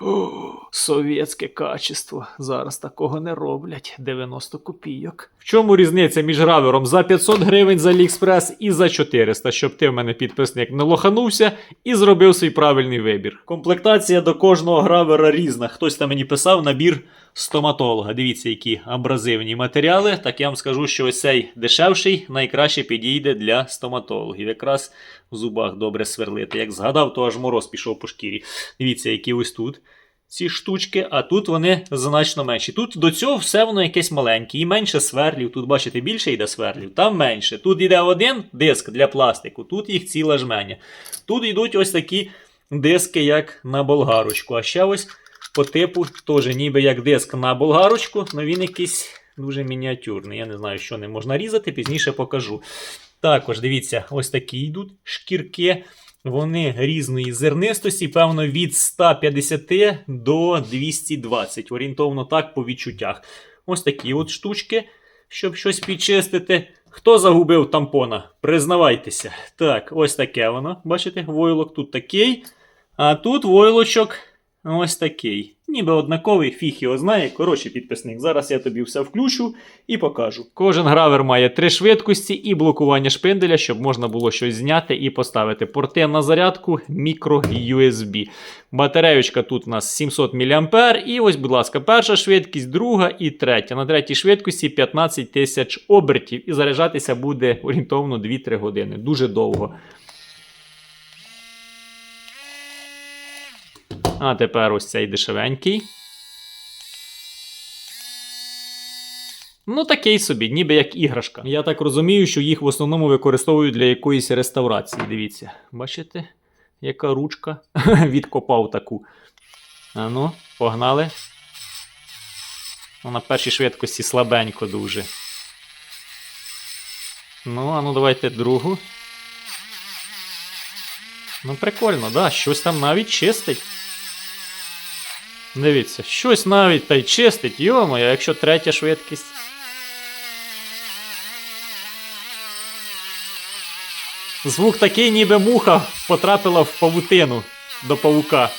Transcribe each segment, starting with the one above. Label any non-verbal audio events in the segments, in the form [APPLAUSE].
О, [GASPS] [GASPS] [LAUGHS] совєтське качество. Зараз такого не роблять. 90 копійок. В чому різниця між гравером за 500 гривень з Аліекспрес і за 400, щоб ти в мене підписник не лоханувся і зробив свій правильний вибір. Комплектація до кожного гравера різна. Хтось там мені писав набір стоматолога. Дивіться, які абразивні матеріали. Так я вам скажу, що ось цей дешевший найкраще підійде для стоматологів. Якраз в зубах добре сверлити. Як згадав, то аж мороз пішов по шкірі. Дивіться, які ось тут. Ці штучки, а тут вони значно менші. Тут до цього все воно якесь маленьке, і менше сверлів. Тут, бачите, більше йде сверлів, там менше. Тут йде один диск для пластику, тут їх ціла жменя. Тут йдуть ось такі диски, як на болгарочку. А ще ось по типу, теж ніби як диск на болгарочку, але він якийсь дуже мініатюрний. Я не знаю, що не можна різати, пізніше покажу. Також дивіться, ось такі йдуть шкірки. Вони різної зернистості, певно, від 150 до 220. Орієнтовно так по відчуттях. Ось такі от штучки, щоб щось підчистити. Хто загубив тампона? Признавайтеся. Так, ось таке воно. Бачите, войлок тут такий. А тут войлочок ось такий. Ніби однаковий, фіг його знає. Коротше, підписник. Зараз я тобі все включу і покажу. Кожен гравер має три швидкості і блокування шпинделя, щоб можна було щось зняти і поставити. Порти на зарядку, мікро USB. Батареючка тут у нас 700 мА. І ось, будь ласка, перша швидкість, друга і третя. На третій швидкості 15 тисяч обертів. І заряджатися буде орієнтовно 2-3 години. Дуже довго. А тепер ось цей дешевенький. Ну, такий собі, ніби як іграшка. Я так розумію, що їх в основному використовують для якоїсь реставрації. Дивіться, бачите, яка ручка [LAUGHS] відкопав таку. А ну, погнали. Ну, на першій швидкості слабенько дуже. Ну, а ну давайте другу. Ну, прикольно, да, щось там навіть чистить. Дивіться, щось навіть та й чистить, йомоя, якщо третя швидкість. Звук такий, ніби муха потрапила в павутину до павука.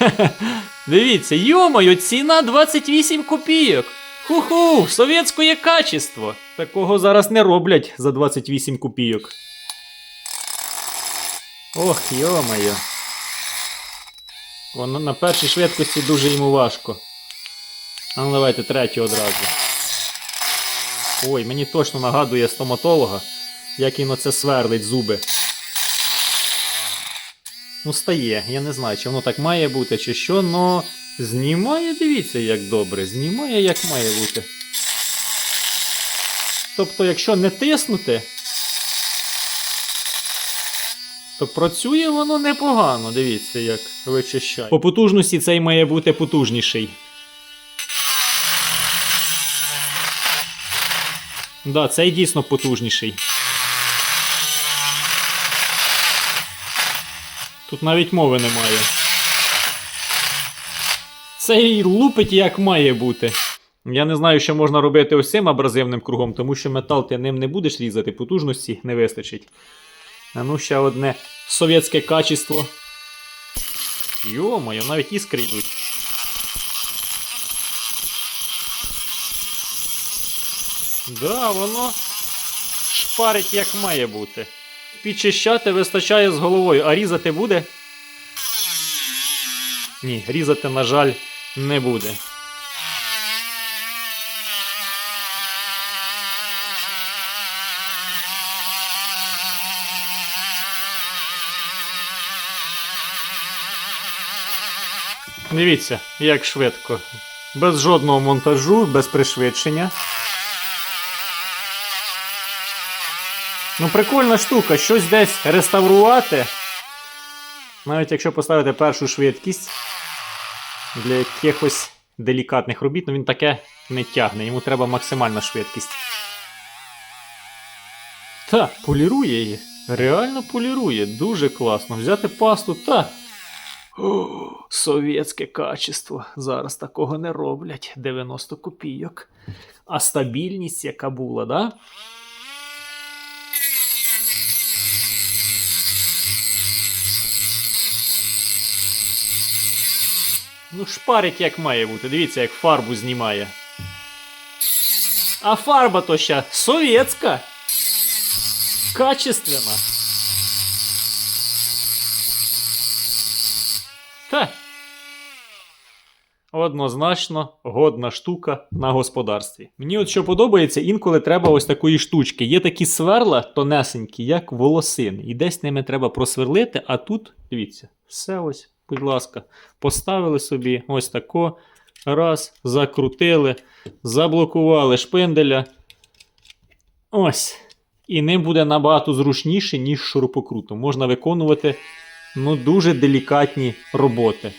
[LAUGHS] Дивіться, йомою, ціна 28 копійок. Ху-ху, совєтське качество. Такого зараз не роблять за 28 копійок. Ох, йомою. Воно на першій швидкості дуже йому важко. А ну давайте третю одразу. Ой, мені точно нагадує стоматолога, як він оце сверлить зуби. Ну, стає, я не знаю, чи воно так має бути, чи що, но знімає, дивіться, як добре, знімає, як має бути. Тобто, якщо не тиснути, то працює воно непогано, дивіться, як вичищає. По потужності цей має бути потужніший. Да, цей дійсно потужніший. Тут навіть мови немає. Цей лупить як має бути. Я не знаю, що можна робити ось цим абразивним кругом, тому що метал ти ним не будеш різати, потужності не вистачить. А ну ще одне совєтське качество. Йо-моє, навіть іскри йдуть. Да, воно шпарить як має бути. Підчищати вистачає з головою, а різати буде? Ні, різати, на жаль, не буде. Дивіться, як швидко. Без жодного монтажу, без пришвидшення. Ну, прикольна штука, щось десь реставрувати. Навіть якщо поставити першу швидкість для якихось делікатних робіт, ну він таке не тягне, йому треба максимальна швидкість. Та, полірує її. Реально полірує. Дуже класно. Взяти пасту та. О, совєтське качество. Зараз такого не роблять. 90 копійок. А стабільність, яка була, да? Ну, шпарить як має бути. Дивіться, як фарбу знімає. А фарба то ще совєтська. Качественна. Та. Однозначно годна штука на господарстві. Мені от що подобається, інколи треба ось такої штучки. Є такі сверла тонесенькі, як волосини. І десь ними треба просверлити, а тут, дивіться, все ось, будь ласка, поставили собі ось тако. Раз, закрутили, заблокували шпинделя. Ось. І ним буде набагато зручніше, ніж шурупокрутом. Можна виконувати ну, дуже делікатні роботи.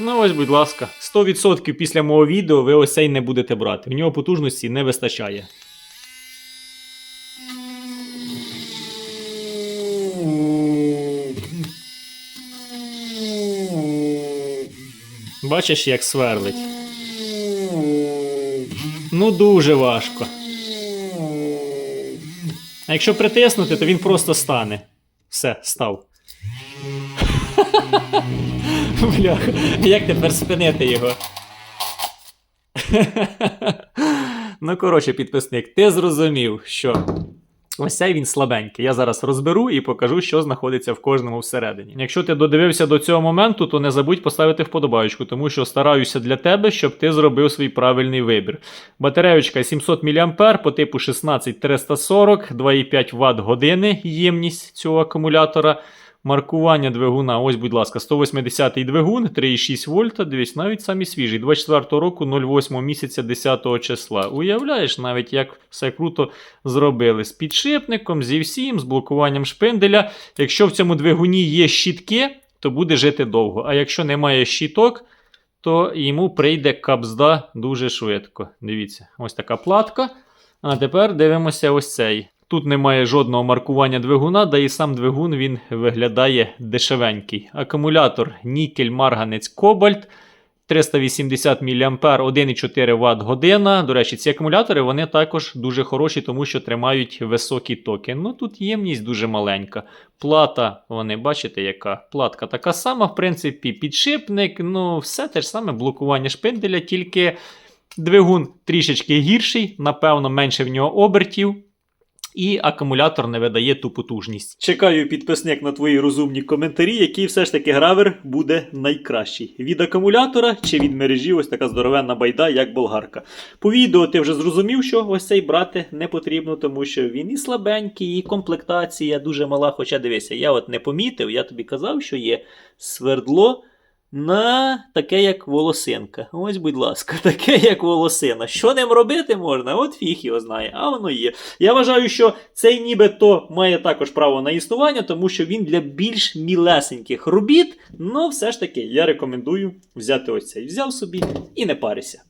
Ну ось, будь ласка, 100% після мого відео ви ось цей не будете брати. В нього потужності не вистачає. Бачиш, як сверлить. Ну, дуже важко. А якщо притиснути, то він просто стане. Все, став. [LAUGHS] Бля, як тепер спинити його? [LAUGHS] ну, коротше, підписник, ти зрозумів, що ось цей він слабенький. Я зараз розберу і покажу, що знаходиться в кожному всередині. Якщо ти додивився до цього моменту, то не забудь поставити вподобайку, тому що стараюся для тебе, щоб ти зробив свій правильний вибір. Батареючка 700 мА по типу 16340, 2,5 Вт години ємність цього акумулятора. Маркування двигуна, ось, будь ласка, 180-й двигун, 3,6 вольта. Дивись, навіть самі свіжі. 24 року, 08 місяця 10 числа. Уявляєш, навіть як все круто зробили. З підшипником, зі всім, з блокуванням шпинделя. Якщо в цьому двигуні є щітки, то буде жити довго. А якщо немає щіток, то йому прийде капзда дуже швидко. Дивіться, ось така платка. А тепер дивимося ось цей. Тут немає жодного маркування двигуна, да і сам двигун він виглядає дешевенький. Акумулятор нікель, марганець, кобальт. 380 мА 1,4 Вт година. До речі, ці акумулятори вони також дуже хороші, тому що тримають високі токи. Ну тут ємність дуже маленька. Плата, вони бачите, яка платка така сама, в принципі, підшипник, ну все те ж саме блокування шпинделя, тільки двигун трішечки гірший, напевно, менше в нього обертів. І акумулятор не видає ту потужність. Чекаю підписник на твої розумні коментарі, який все ж таки гравер буде найкращий. Від акумулятора чи від мережі ось така здоровенна байда, як болгарка. По відео ти вже зрозумів, що ось цей брати не потрібно, тому що він і слабенький, і комплектація дуже мала. Хоча дивися, я от не помітив, я тобі казав, що є свердло. На таке, як волосинка. Ось, будь ласка, [LAUGHS] таке, як волосина. Що ним робити можна? От фіг його знає, а воно є. Я вважаю, що цей нібито має також право на існування, тому що він для більш мілесеньких робіт. Ну, все ж таки, я рекомендую взяти ось цей. Взяв собі і не парися.